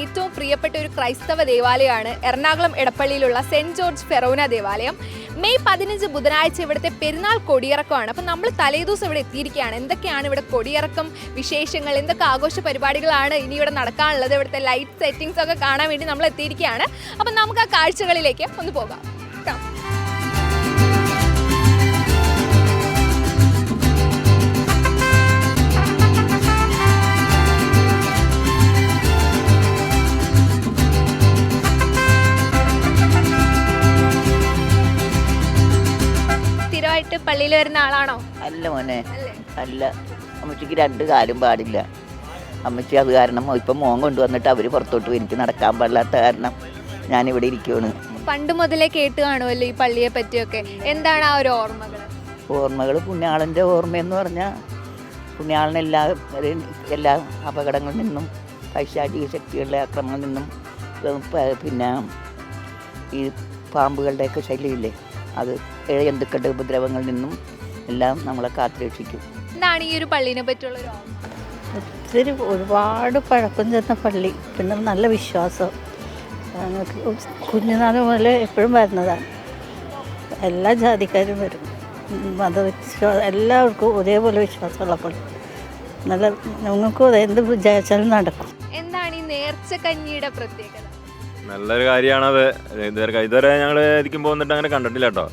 ഏറ്റവും പ്രിയപ്പെട്ട ഒരു ക്രൈസ്തവ ദേവാലയമാണ് എറണാകുളം എടപ്പള്ളിയിലുള്ള സെന്റ് ജോർജ് ഫെറോന ദേവാലയം. മെയ് പതിനഞ്ച് ബുധനാഴ്ച ഇവിടുത്തെ പെരുന്നാൾ കൊടിയിറക്കമാണ്. അപ്പം നമ്മൾ തലേദിവസം ഇവിടെ എത്തിയിരിക്കുകയാണ്. എന്തൊക്കെയാണ് ഇവിടെ കൊടിയിറക്കം വിശേഷങ്ങൾ എന്തൊക്കെ ആഘോഷ പരിപാടികളാണ് ഇനി ഇവിടെ നടക്കാനുള്ളത്? ഇവിടുത്തെ ലൈറ്റ് സെറ്റിംഗ്സ് ഒക്കെ കാണാൻ വേണ്ടി നമ്മൾ എത്തിയിരിക്കുകയാണ്. അപ്പം നമുക്ക് ആ കാഴ്ചകളിലേക്ക് ഒന്ന് പോകാം. സ്ഥിരമായിട്ട് പള്ളിയിൽ വരുന്ന ആളാണോ? അല്ല മോനെ. അല്ല? അമ്മച്ചിക്ക് രണ്ട് കാലും പാടില്ല. അമ്മച്ചി അത് കാരണം ഇപ്പം മോൻ കൊണ്ടുവന്നിട്ട് അവർ പുറത്തോട്ട് എനിക്ക് നടക്കാൻ പാടില്ലാത്ത കാരണം ഇവിടെ ഇരിക്കുകയാണ് പണ്ട് മുതലേ കേട്ട് കാണുമല്ലോ ഈ പള്ളിയെ പറ്റിയൊക്കെ. എന്താണ് ആ ഒരു ഓർമ്മകൾ ഓർമ്മകൾ പുണ്യാളന്റെ ഓർമ്മയെന്ന് പറഞ്ഞാൽ പുണ്യാളൻ എല്ലാ എല്ലാ അപകടങ്ങളിൽ നിന്നും പൈശാചിക ശക്തികളുടെ ആക്രമണങ്ങളിൽ നിന്നും പിന്നെ ഈ പാമ്പുകളുടെയൊക്കെ ശല്യമില്ലേ? അത് ജന്തുക്കളുടെ ഉപദ്രവങ്ങളിൽ നിന്നും എല്ലാം നമ്മളെ കാത്തുരക്ഷിക്കും. എന്താണ് ഈ ഒരു പള്ളിനെ പറ്റിയുള്ള ഒരു ഒത്തിരി ഒരുപാട് പഴക്കം ചെന്ന പള്ളി പിന്നെ നല്ല വിശ്വാസം. കുഞ്ഞുനാൾ മുതൽ എപ്പോഴും വരുന്നതാണ്. എല്ലാ ജാതിക്കാരും വരും. മതവിശ്വാസം എല്ലാവർക്കും ഒരേപോലെ വിശ്വാസമുള്ള പള്ളി. നല്ല ഞങ്ങൾക്കും അതെ എന്ത് വിചാരിച്ചാലും നടക്കും. എന്താണ് ഈ നേർച്ച കഞ്ഞിയുടെ പ്രത്യേകത? നല്ലൊരു കാര്യമാണത് ഇതുവരെ ഇതുവരെ ഞങ്ങൾ ഇരിക്കുമ്പോൾ വന്നിട്ട് അങ്ങനെ കണ്ടിട്ടില്ല കേട്ടോ.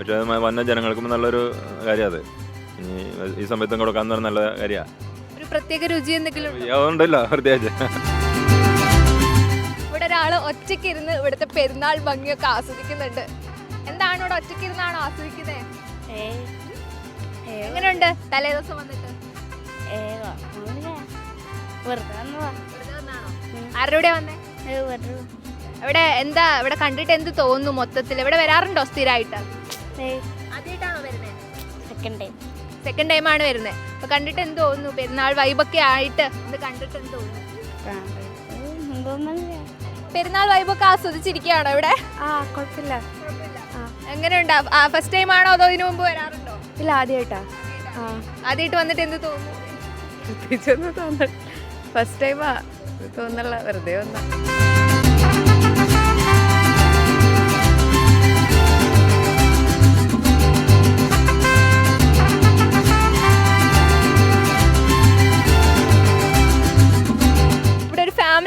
പക്ഷേ അത് വന്ന ജനങ്ങൾക്കും നല്ലൊരു കാര്യം അത്. ഇനി ഈ സമയത്തും കൊടുക്കാൻ പറഞ്ഞ നല്ല കാര്യമാണ് ഒരു പ്രത്യേക രുചി എന്തെങ്കിലും ഉണ്ടോ? അതുകൊണ്ടല്ലോ പ്രത്യേകിച്ച്. ഇവിടെ ഒരാൾ ഒറ്റയ്ക്ക് ഇരുന്ന് ഇവിടുത്തെ പെരുന്നാൾ ഭംഗിയൊക്കെ ആസ്വദിക്കുന്നുണ്ട്. എന്താണ് ഇവിടെ ഒറ്റയ്ക്ക് ഇരുന്നാണോ ആസ്വദിക്കുന്നത് എങ്ങനെയുണ്ട്? തലേദിവസം വന്നിട്ട്. വെറുതെ വന്നതാണോ? ആരുടെ കൂടെ വന്നേ? ഇവിടെ എന്താ ഇവിടെ കണ്ടിട്ട് എന്ത് തോന്നുന്നു മൊത്തത്തിൽ? ഇവിടെ വരാറുണ്ടോ സ്ഥിരമായിട്ട് ആദ്യമായിട്ടാണോ വരുന്നത് സെക്കൻഡ് ടൈം സെക്കൻഡ് ടൈം ആണ് വരുന്നത് അപ്പൊ കണ്ടിട്ട് എന്ത് തോന്നുന്നു? പെരുന്നാൾ വൈബൊക്കെ ആയിട്ട് ഇത് കണ്ടിട്ട് എന്ത് തോന്നുന്നു? പെരുന്നാൾ വൈബൊക്കെ ആസ്വദിച്ചിരിക്കുകയാണോ ഇവിടെ? ആ കുഴപ്പമില്ല. എങ്ങനെയുണ്ട്? ഫസ്റ്റ് ടൈം ആണോ അതോ ഇതിനു മുമ്പ് വരാറുണ്ടോ? ഇല്ല ആദ്യമായിട്ടാ. ആദ്യമായിട്ട് വന്നിട്ട് എന്ത് തോന്നുന്നു? പ്രത്യേകിച്ചൊന്നും ഫസ്റ്റ് ടൈമാ തോന്നല്ല വെറുതെ വന്നാ.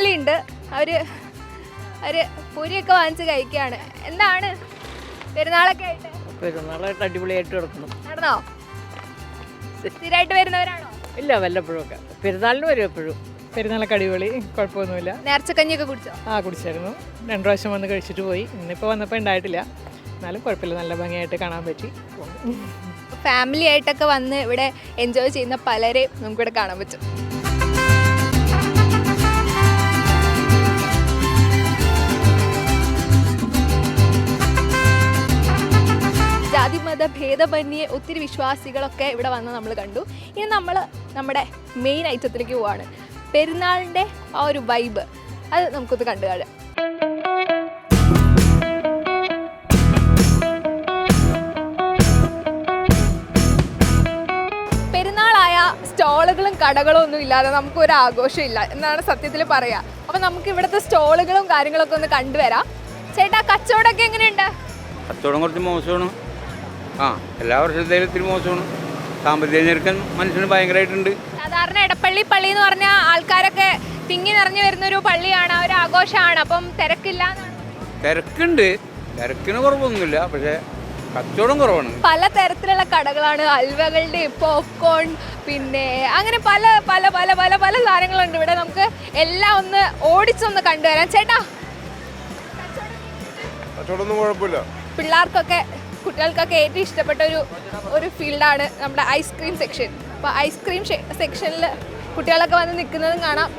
ഫാമിലി ഉണ്ട് അവർ അവർ പൊരിയൊക്കെ വാങ്ങിച്ച് കഴിക്കുകയാണ്. എന്താണ്? പെരുന്നാളൊക്കെ ആയിട്ട്? പെരുന്നാളായിട്ട് അടിപൊളിയായിട്ട് കിടക്കുന്നു നടന്നോ? സ്ഥിരമായിട്ട് വരുന്നവരാണോ? ഇല്ല വല്ലപ്പോഴും ഒക്കെ പെരുന്നാളിന് വരും എപ്പോഴും. പെരുന്നാളൊക്കെ അടിപൊളി കുഴപ്പമൊന്നുമില്ല. നേർച്ചക്കഞ്ഞിയൊക്കെ കുടിച്ചോ? ആ കുടിച്ചായിരുന്നു. രണ്ടു പ്രാവശ്യം വന്ന് കഴിച്ചിട്ട് പോയി. ഇന്നിപ്പോൾ വന്നപ്പോൾ ഉണ്ടായിട്ടില്ല. എന്നാലും കുഴപ്പമില്ല നല്ല ഭംഗിയായിട്ട് കാണാൻ പറ്റി. ഫാമിലി ആയിട്ടൊക്കെ വന്ന് ഇവിടെ എൻജോയ് ചെയ്യുന്ന പലരെയും നമുക്കിവിടെ കാണാൻ പറ്റും. ജാതി മത ഭേദമന്യേ ഒത്തിരി വിശ്വാസികളൊക്കെ ഇവിടെ വന്ന് നമ്മൾ കണ്ടു. ഇനി നമ്മൾ നമ്മുടെ മെയിൻ ഐറ്റത്തിലേക്ക് പോവാണ്. പെരുന്നാളിന്റെ ആ ഒരു വൈബ് അത് നമുക്കൊന്ന് കണ്ടു കാണാം. പെരുന്നാളായ സ്റ്റോളുകളും കടകളും ഒന്നും ഇല്ലാതെ നമുക്ക് ഒരു ആഘോഷമില്ല എന്നാണ് സത്യത്തിൽ പറയാ. അപ്പൊ നമുക്ക് ഇവിടുത്തെ സ്റ്റോളുകളും കാര്യങ്ങളൊക്കെ ഒന്ന് കണ്ടുവരാം. ചേട്ടാ കച്ചവടമൊക്കെ എങ്ങനെയുണ്ട്? കച്ചവടം കുറച്ച് മോശമാണ്. ആ എല്ലാ വർഷവും ഇത്തിരി മോശമാണ്. സാമ്പത്തിക ഞെരുക്കം മനുഷ്യന് ഭയങ്കരമായിട്ടുണ്ട് സാധാരണ ഇടപ്പള്ളി പള്ളി എന്ന് പറഞ്ഞാൽ ആൾക്കാരൊക്കെ തിങ്ങി നിറഞ്ഞു വരുന്ന ഒരു പള്ളിയാണ് ഒരു ആഘോഷമാണ്. അപ്പം തിരക്കില്ല തിരക്കുണ്ട്. തിരക്കിന് കുറവൊന്നുമില്ല പക്ഷേ കച്ചവടം കുറവാണ്. പല തരത്തിലുള്ള കടകളാണ്. അൽവകളുടെ പോപ്കോൺ പിന്നെ അങ്ങനെ പല പല പല പല പല സാധനങ്ങളുണ്ട്. ഇവിടെ നമുക്ക് എല്ലാം ഒന്ന് ഓടിച്ചൊന്ന് കണ്ടുവരാം. ചേട്ടാ കച്ചവടമൊന്നും കുഴപ്പമില്ല. പിള്ളേർക്കൊക്കെ കുട്ടികൾക്കൊക്കെ ഏറ്റവും ഇഷ്ടപ്പെട്ട ഒരു ഒരു ഫീൽഡാണ് നമ്മുടെ ഐസ്ക്രീം സെക്ഷൻ അപ്പോൾ ഐസ്ക്രീം സെക്ഷനിൽ കുട്ടികളൊക്കെ വന്ന് നിൽക്കുന്നതും കാണാം?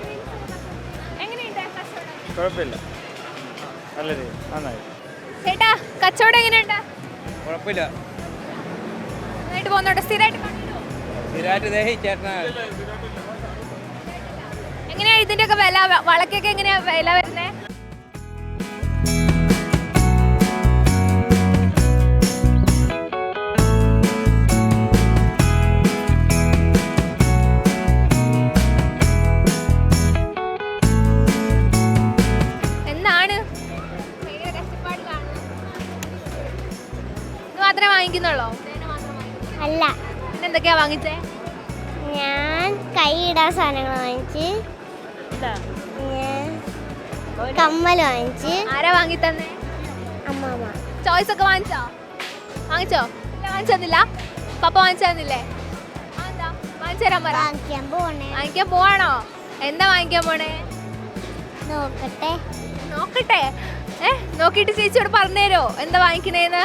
കുഴപ്പമില്ല. നല്ല രീതി. നന്നായി. ചേട്ടാ കച്ചവടം എങ്ങനെയുണ്ട്? കുഴപ്പമില്ല. നന്നായിട്ട് പോകുന്നുണ്ട്? സ്ഥിരമായിട്ട്? സ്ഥിരമായിട്ട് എങ്ങനെയാ വില? വളക്കൊക്കെ എങ്ങനെയാ വില എന്തൊക്കെയാ വാങ്ങിച്ചേ? ഞാൻ കൈ ഇടാൻ സാധനങ്ങൾ വാങ്ങിച്ച് കമ്മൽ വാങ്ങിച്ച്. ആരാ വാങ്ങി തന്നെ? അമ്മാമ്മ. ചോയ്സ് ഒക്കെ വാങ്ങിച്ചോ? വാങ്ങിച്ചോ? ഇല്ല പപ്പ വാങ്ങിച്ചു എന്താ? വാങ്ങിച്ചു തരാൻ പറ. വാങ്ങിക്കാൻ പോവാണോ? എന്താ വാങ്ങിക്കാൻ പോണേ? നോക്കട്ടെ. നോക്കട്ടെ. ഏ നോക്കിയിട്ട് ചേച്ചിയോട് പറഞ്ഞുതരോ എന്താ വാങ്ങിക്കണേന്ന്?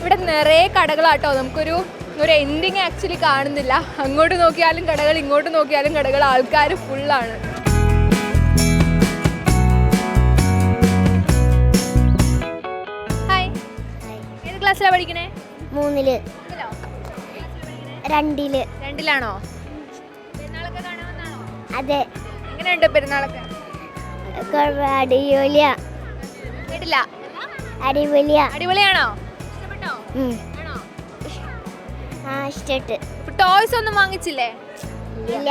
ഇവിടെ നിറയെ കടകളാട്ടോ. നമുക്കൊരു ഒരു എൻഡിങ് ആക്ച്വലി കാണുന്നില്ല. അങ്ങോട്ട് നോക്കിയാലും കടകൾ ഇങ്ങോട്ട് നോക്കിയാലും കടകൾ ആൾക്കാർ ഫുള്ളാണ് ഹായ് ഏത് ക്ലാസ്സിലാണ് പഠിക്കണേ? മൂന്നിൽ? രണ്ടിൽ. രണ്ടിലാണോ? അതെ. എങ്ങനെയുണ്ട് പെരുന്നാളൊക്കെ? അടിപൊളിയാ. കേട്ടില്ല. അടിപൊളിയാ. അടിപൊളിയാണോ? ഇഷ്ടപ്പെട്ടോ ഇഷ്ടട്ട് ടോയ്സ് ഒന്നും വാങ്ങിച്ചില്ലേ? ഇല്ല?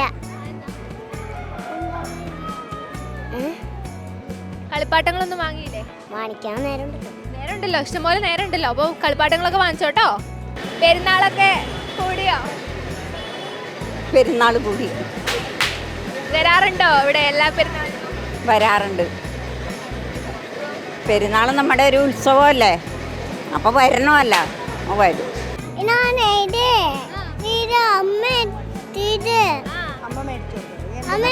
കളിപ്പാട്ടങ്ങളൊന്നും വാങ്ങിയില്ലേ? വാങ്ങിക്കാൻ നേരം ഉണ്ടല്ലോ നേരമുണ്ടല്ലോ ഇഷ്ടംപോലെ നേരമുണ്ടല്ലോ. അപ്പോൾ കളിപ്പാട്ടങ്ങളൊക്കെ വാങ്ങിച്ചോട്ടോ? പെരുന്നാളൊക്കെ കൂടിയോ? പെരുന്നാൾ കൂടി. വരാറുണ്ടോ ഇവിടെ എല്ലാ പെരുന്നാളും? വരാറുണ്ട്. പെരുന്നാൾ നമ്മുടെ ഒരു ഉത്സവമല്ലേ? അപ്പോൾ വരണമല്ല വരും. ഇത് ഇത് അമ്മ ഇത് അമ്മ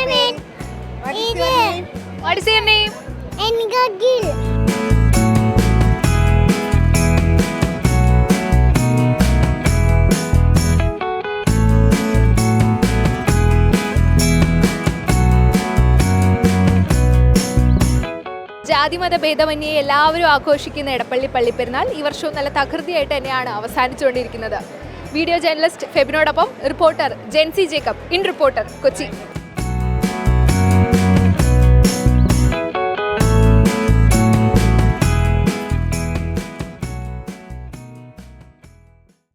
ജാതിമത ഭേദമന്യേ എല്ലാവരും ആഘോഷിക്കുന്ന എടപ്പള്ളി പള്ളിപ്പെരുന്നാൾ ഈ വർഷവും നല്ല തകൃതിയായിട്ട് തന്നെയാണ് അവസാനിച്ചുകൊണ്ടിരിക്കുന്നത്. Video journalist ഫെബിനോടൊപ്പം reporter Jency Jacob in reporter Kochi.